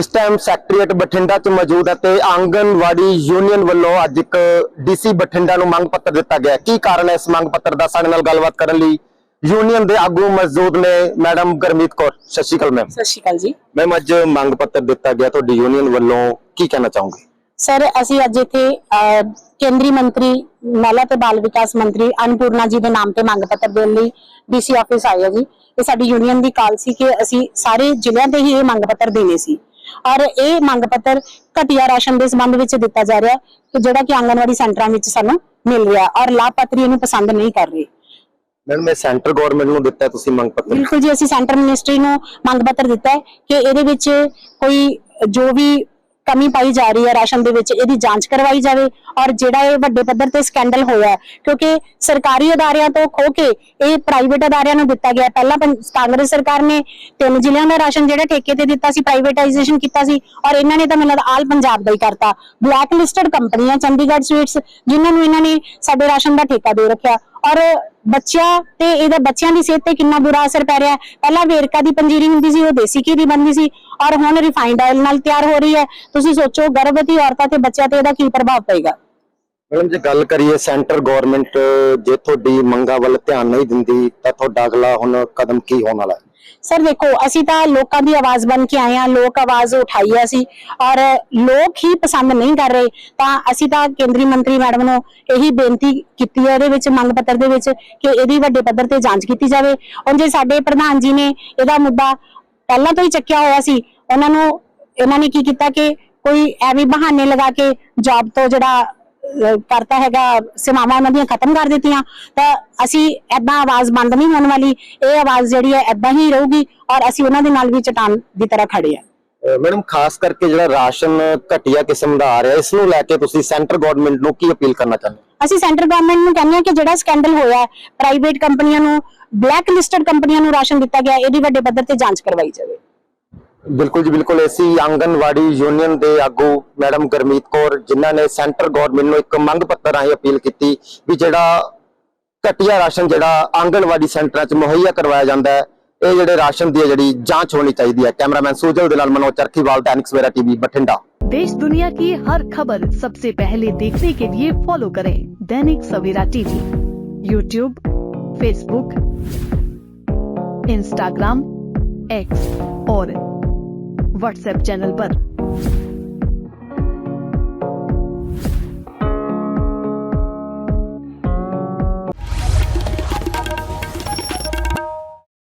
ਇਸ time secretariat Bathinda 'ਚ ਮੌਜੂਦ ਹੈ ਤੇ ਆਂਗਨਵਾੜੀ ਯੂਨੀਅਨ ਵੱਲੋਂ ਅੱਜ ਇੱਕ ਡੀਸੀ ਬਠਿੰਡਾ ਨੂੰ ਮੰਗ ਪੱਤਰ ਦਿੱਤਾ ਗਿਆ। ਕੀ ਕਾਰਨ ਹੈ ਇਸ ਮੰਗ ਪੱਤਰ ਦਾ? ਸਾਡੇ ਨਾਲ ਗੱਲਬਾਤ ਕਰਨ ਲਈ ਯੂਨੀਅਨ ਦੇ ਆਗੂ ਮੌਜੂਦ ਨੇ ਮੈਡਮ ਗਰਮੀਤ ਕੌਰ। ਸਤਿ ਸ਼੍ਰੀ ਅਕਾਲ ਮੈਮ। ਸਤਿ ਸ਼੍ਰੀ ਅਕਾਲ ਜੀ। ਮੈਮ ਅੱਜ ਮੰਗ ਪੱਤਰ ਦਿੱਤਾ ਗਿਆ ਤੁਹਾਡੀ ਯੂਨੀਅਨ ਵੱਲੋਂ। ਕੀ ਕਹਿਣਾ ਚਾਹੋਗੇ? ਸਰ ਅਸੀਂ ਅੱਜ ਇੱਥੇ ਕੇਂਦਰੀ ਮੰਤਰੀ ਮਹਿਲਾ ਤੇ ਬਾਲ ਵਿਕਾਸ ਮੰਤਰੀ ਅਨਪੂਰਨਾ ਜੀ ਦੇ ਨਾਮ ਤੇ ਮੰਗ ਪੱਤਰ ਦੇਣ ਲਈ ਡੀਸੀ ਆਫਿਸ ਆਏ ਜੀ। ਇਹ ਸਾਡੀ ਯੂਨੀਅਨ ਦੀ ਕਾਲ ਸੀ ਕਿ ਅਸੀਂ ਸਾਰੇ ਜ਼ਿਲ੍ਹਿਆਂ ਦੇ ਹੀ ਇਹ ਮੰਗ ਪੱਤਰ ਦੇਣੇ ਸੀ। ਔਰ ਇਹ ਮੰਗ ਪੱਤਰ ਘਟੀਆ ਰਾਸ਼ਨ ਦੇ ਸੰਬੰਧ ਵਿੱਚ ਦਿੱਤਾ ਜਾ ਰਿਹਾ ਕਿ ਜਿਹੜਾ ਕਿ ਆਂਗਨਵਾੜੀ ਸੈਂਟਰਾਂ ਵਿੱਚ ਸਾਨੂੰ ਮਿਲ ਰਿਹਾ ਔਰ ਲਾਭਪਾਤਰੀ ਇਹਨੂੰ ਪਸੰਦ ਨਹੀਂ ਕਰ ਰਹੇ। ਮੈਡਮ ਮੈਂ ਸੈਂਟਰ ਗਵਰਨਮੈਂਟ ਨੂੰ ਦਿੱਤਾ ਤੁਸੀਂ ਮੰਗ ਪੱਤਰ? ਬਿਲਕੁਲ ਜੀ ਅਸੀਂ ਸੈਂਟਰ ਮਿਨਿਸਟਰੀ ਨੂੰ ਮੰਗ ਪੱਤਰ ਦਿੱਤਾ ਹੈ ਕਿ ਇਹਦੇ ਵਿੱਚ ਕੋਈ ਜੋ ਵੀ ਕਮੀ ਪਾਈ ਜਾ ਰਹੀ ਹੈ ਰਾਸ਼ਨ ਦੇ ਵਿੱਚ, ਇਹਦੀ ਜਾਂਚ ਕਰਵਾਈ ਜਾਵੇ ਔਰ ਜਿਹੜਾ ਇਹ ਵੱਡੇ ਪੱਧਰ ਤੇ ਸਕੈਂਡਲ ਹੋਇਆ ਕਿਉਂਕਿ ਸਰਕਾਰੀ ਅਦਾਰਿਆਂ ਤੋਂ ਖੋ ਕੇ ਇਹ ਪ੍ਰਾਈਵੇਟ ਅਦਾਰਿਆਂ ਨੂੰ ਦਿੱਤਾ ਗਿਆ ਪਹਿਲਾਂ ਕਾਂਗਰਸ ਸਰਕਾਰ ਨੇ ਤਿੰਨ ਜ਼ਿਲ੍ਹਿਆਂ ਦਾ ਰਾਸ਼ਨ ਜਿਹੜਾ ਠੇਕੇ ਤੇ ਦਿੱਤਾ ਸੀ ਪ੍ਰਾਈਵੇਟਾਈਜੇਸ਼ਨ ਕੀਤਾ ਸੀ ਔਰ ਇਹਨਾਂ ਨੇ ਤਾਂ ਮੈਨੂੰ ਆਲ ਪੰਜਾਬ ਦਾ ਹੀ ਕਰਤਾ। ਬਲੈਕ ਲਿਸਟਡ ਕੰਪਨੀਆਂ, ਚੰਡੀਗੜ੍ਹ ਸਵੀਟਸ ਜਿਨ੍ਹਾਂ ਨੂੰ ਇਹਨਾਂ ਨੇ ਸਾਡੇ ਰਾਸ਼ਨ ਦਾ ਠੇਕਾ ਦੇ ਰੱਖਿਆ। ਔਰ ਬੱਚਿਆਂ ਤੇ ਇਹਦਾ ਬੱਚਿਆਂ ਦੀ ਸਿਹਤ ਤੇ ਕਿੰਨਾ ਬੁਰਾ ਅਸਰ ਪੈ ਰਿਹਾ ਹੈ। ਪਹਿਲਾਂ ਵੇਰਕਾ ਦੀ ਪੰਜੀਰੀ ਹੁੰਦੀ ਸੀ, ਉਹ ਦੇਸੀ ਘੀ ਦੀ ਬਣਦੀ ਸੀ ਔਰ ਹੁਣ ਰਿਫਾਈਨਡ ਆਇਲ ਨਾਲ ਤਿਆਰ ਹੋ ਰਹੀ ਹੈ। ਤੁਸੀਂ ਸੋਚੋ, ਗਰਭਵਤੀ ਔਰਤਾਂ ਤੇ ਬੱਚਿਆਂ ਤੇ ਇਹਦਾ ਕੀ ਪ੍ਰਭਾਵ ਪਏਗਾ? ਮੈਡਮ, ਜੇ ਗੱਲ ਕਰੀਏ ਸੈਂਟਰ ਗਵਰਨਮੈਂਟ, ਜੇ ਤੁਹਾਡੀ ਮੰਗਾਂ ਵੱਲ ਧਿਆਨ ਨਹੀਂ ਦਿੰਦੀ, ਤਾਂ ਤੁਹਾਡਾ ਅਗਲਾ ਹੁਣ ਕਦਮ ਕੀ ਹੋਣ ਵਾਲਾ ਹੈ? ਸਰ ਦੇਖੋ, ਅਸੀਂ ਤਾਂ ਲੋਕਾਂ ਦੀ ਆਵਾਜ਼ ਬਣ ਕੇ ਆਏ ਹਾਂ, ਲੋਕ ਆਵਾਜ਼ ਉਠਾਈ ਆ ਸੀ ਔਰ ਲੋਕ ਹੀ ਪਸੰਦ ਨਹੀਂ ਕਰ ਰਹੇ। ਤਾਂ ਅਸੀਂ ਤਾਂ ਕੇਂਦਰੀ ਮੰਤਰੀ ਮੈਡਮ ਨੂੰ ਇਹੀ ਬੇਨਤੀ ਕੀਤੀ ਹੈ ਇਹਦੇ ਵਿੱਚ, ਮੰਗ ਪੱਤਰ ਦੇ ਵਿੱਚ, ਕਿ ਇਹਦੀ ਵੱਡੇ ਪੱਧਰ ਤੇ ਜਾਂਚ ਕੀਤੀ ਜਾਵੇ। ਹੁਣ ਜੇ ਸਾਡੇ ਪ੍ਰਧਾਨ ਜੀ ਨੇ ਇਹਦਾ ਮੁੱਦਾ ਪਹਿਲਾਂ ਤੋਂ ਹੀ ਚੱਕਿਆ ਹੋਇਆ ਸੀ, ਉਹਨਾਂ ਨੂੰ, ਇਹਨਾਂ ਨੇ ਕੀ ਕੀਤਾ ਕਿ ਕੋਈ ਐਵੇਂ ਬਹਾਨੇ ਲਗਾ ਕੇ ਜੌਬ ਤੋਂ ਜਿਹੜਾ ਕਰਤਾ ਹੈਗਾ ਸੇਵਾਵਾਂ ਉਹਨਾਂ ਦੀਆਂ ਖਤਮ ਕਰ ਦਿੱਤੀਆਂ। ਤਾਂ ਅਸੀਂ ਐਦਾਂ ਆਵਾਜ਼ ਬੰਦ ਨਹੀਂ ਹੋਣ ਵਾਲੀ। ਇਹ ਆਵਾਜ਼ ਜਿਹੜੀ ਹੈ ਐਦਾਂ ਹੀ ਰਹੂਗੀ ਔਰ ਅਸੀਂ ਉਹਨਾਂ ਦੇ ਨਾਲ ਵੀ ਚਟਾਨ ਦੀ ਤਰ੍ਹਾਂ ਖੜੇ ਆ ਮੈਡਮ ਖਾਸ ਕਰਕੇ ਜਿਹੜਾ ਰਾਸ਼ਨ ਘਟੀਆ ਕਿਸਮ ਦਾ ਆ ਰਿਹਾ ਇਸ ਨੂੰ ਲੈ ਕੇ ਤੁਸੀਂ ਸੈਂਟਰ ਗਵਰਨਮੈਂਟ ਨੂੰ ਕੀ ਅਪੀਲ ਕਰਨਾ ਚਾਹੁੰਦੇ ਅਸੀਂ ਸੈਂਟਰ ਗਵਰਨਮੈਂਟ ਨੂੰ ਕਹਿੰਦੇ ਹਾਂ ਕਿ ਜਿਹੜਾ ਸਕੈਂਡਲ ਹੋਇਆ ਪ੍ਰਾਈਵੇਟ ਕੰਪਨੀਆਂ ਨੂੰ ਬਲੈਕ ਲਿਸਟਡ ਕੰਪਨੀਆਂ ਨੂੰ ਰਾਸ਼ਨ ਦਿੱਤਾ ਗਿਆ ਇਹਦੀ ਵੱਡੇ ਪੱਧਰ ਤੇ ਜਾਂਚ ਕਰਵਾਈ ਜਾਵੇ। ਬਿਲਕੁਲ ਜੀ ਬਿਲਕੁਲ ਅਸੀਂ ਆਂਗਨਵਾੜੀ ਯੂਨੀਅਨ ਦੇ ਆਗੂ ਮੈਡਮ ਗਰਮੀਤ ਕੌਰ ਜਿਨ੍ਹਾਂ ਨੇ ਸੈਂਟਰ ਗਵਰਨਮੈਂਟ ਨੂੰ ਇੱਕ ਮੰਗ ਪੱਤਰ ਰਾਹੀਂ ਅਪੀਲ ਕੀਤੀ ਵੀ ਜਿਹੜਾ ਘਟੀਆ ਰਾਸ਼ਨ ਜਿਹੜਾ ਆਂਗਨਵਾੜੀ ਸੈਂਟਰਾਂ 'ਚ ਮੁਹੱਈਆ ਕਰਵਾਇਆ ਜਾਂਦਾ ਹੈ ਇਹ ਜਿਹੜੇ ਰਾਸ਼ਨ ਦੀ ਹੈ ਜਿਹੜੀ ਜਾਂਚ ਹੋਣੀ ਚਾਹੀਦੀ ਹੈ ਕੈਮਰਾਮੈਨ ਸੁਜਲ ਦੇ ਨਾਲ ਮਨੋਜ ਚਰਖੀਵਾਲ दैनिक सवेरा टीवी बठिंडा देश दुनिया की हर खबर सबसे पहले देखने के लिए फॉलो करें Dainik Savera TV YouTube Facebook Instagram X और व्हाट्सएप चैनल पर।